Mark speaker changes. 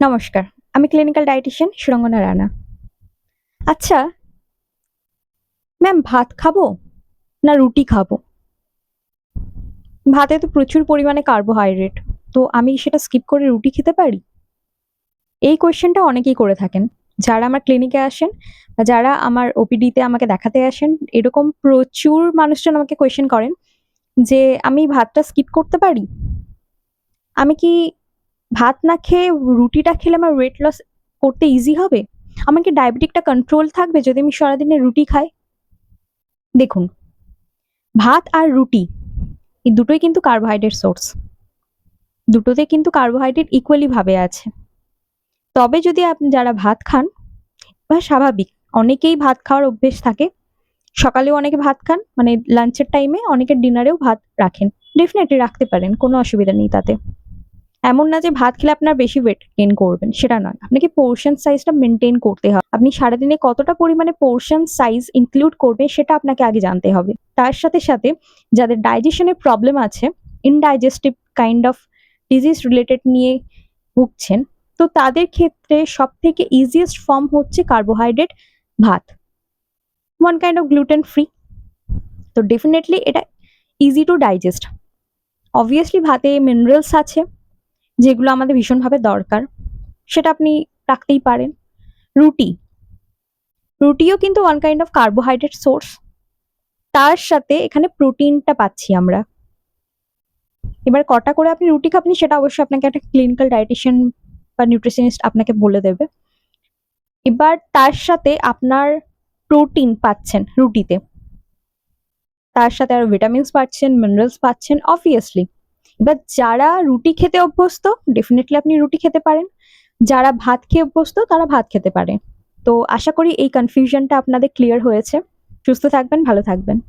Speaker 1: নমস্কার, আমি clinical dietician Surangana Rana. আচ্ছা ম্যাম ভাত খাব না রুটি খাব? ভাতে তো প্রচুর পরিমাণে কার্বোহাইড্রেট তো আমি সেটা স্কিপ করে রুটি খেতে পারি? এই কোয়েশ্চেনটা অনেকেই করে থাকেন। যারা আমার ক্লিনিকে আসেন বা যারা আমার ওপিডিতে আমাকে দেখাতে আসেন, এরকম প্রচুর মানুষজন আমাকে কোয়েশ্চেন করেন যে, আমি ভাতটা স্কিপ করতে পারি? আমি কি ভাত না খেয়ে রুটিটা খেলে আমার ওয়েট লস করতে ইজি হবে? আমার কি ডায়াবেটিকটা কন্ট্রোল থাকবে যদি আমি সারাদিনে রুটি খাই? দেখুন, ভাত আর রুটি, এই দুটোই কিন্তু কার্বোহাইড্রেট সোর্স দুটোতে কিন্তু কার্বোহাইড্রেট ইকুয়ালি ভাবে আছে। তবে যদি আপনি যারা ভাত খান, বা স্বাভাবিক, অনেকেই ভাত খাওয়ার অভ্যেস থাকে। সকালেও অনেকে ভাত খান মানে লাঞ্চের টাইমে অনেকে ডিনারেও ভাত রাখেন। ডেফিনেটলি রাখতে পারেন, কোনো অসুবিধা নেই তাতে। এমন না যে ভাত খেলে আপনার বেশি ওয়েট গেইন করবেন, সেটা নয়। আপনাকে পোর্শন সাইজটা মেনটেন করতে হবে। আপনি সারাদিনে কতটা পরিমাণে পোর্শন সাইজ ইনক্লুড করবেন সেটা আপনাকে আগে জানতে হবে। তার সাথে সাথে যাদের ডাইজেশনের প্রবলেম আছে indigestive kind of disease related নিয়ে ভুগছেন, তো তাদের ক্ষেত্রে সব থেকে ইজিয়েস্ট ফর্ম হচ্ছে কার্বোহাইড্রেট ভাত। One kind of gluten free তো ডেফিনেটলি এটা ইজি টু ডাইজেস্ট অবভিয়াসলি ভাতে মিনারেলস আছে। যেগুলো আমাদের ভীষণভাবে দরকার, সেটা আপনি রাখতেই পারেন। রুটি, রুটিও কিন্তু one kind of carbohydrate source তার সাথে এখানে প্রোটিনটা পাচ্ছি আমরা। এবার কটা করে আপনি রুটি খাবেন সেটা অবশ্যই আপনাকে একটা ক্লিনিক্যাল ডায়েটিশিয়ান বা নিউট্রিশনিস্ট আপনাকে বলে দেবে। এবার তার সাথে আপনার প্রোটিন পাচ্ছেন রুটিতে। তার সাথে আর ভিটামিনস পাচ্ছেন মিনারেলস পাচ্ছেন অবভিয়াসলি এবার যারা রুটি খেতে অভ্যস্ত ডেফিনেটলি আপনি রুটি খেতে পারেন। যারা ভাত খেয়ে অভ্যস্ত, তারা ভাত খেতে পারে। তো আশা করি এই কনফিউশনটা আপনাদের ক্লিয়ার হয়েছে। সুস্থ থাকবেন, ভালো থাকবেন।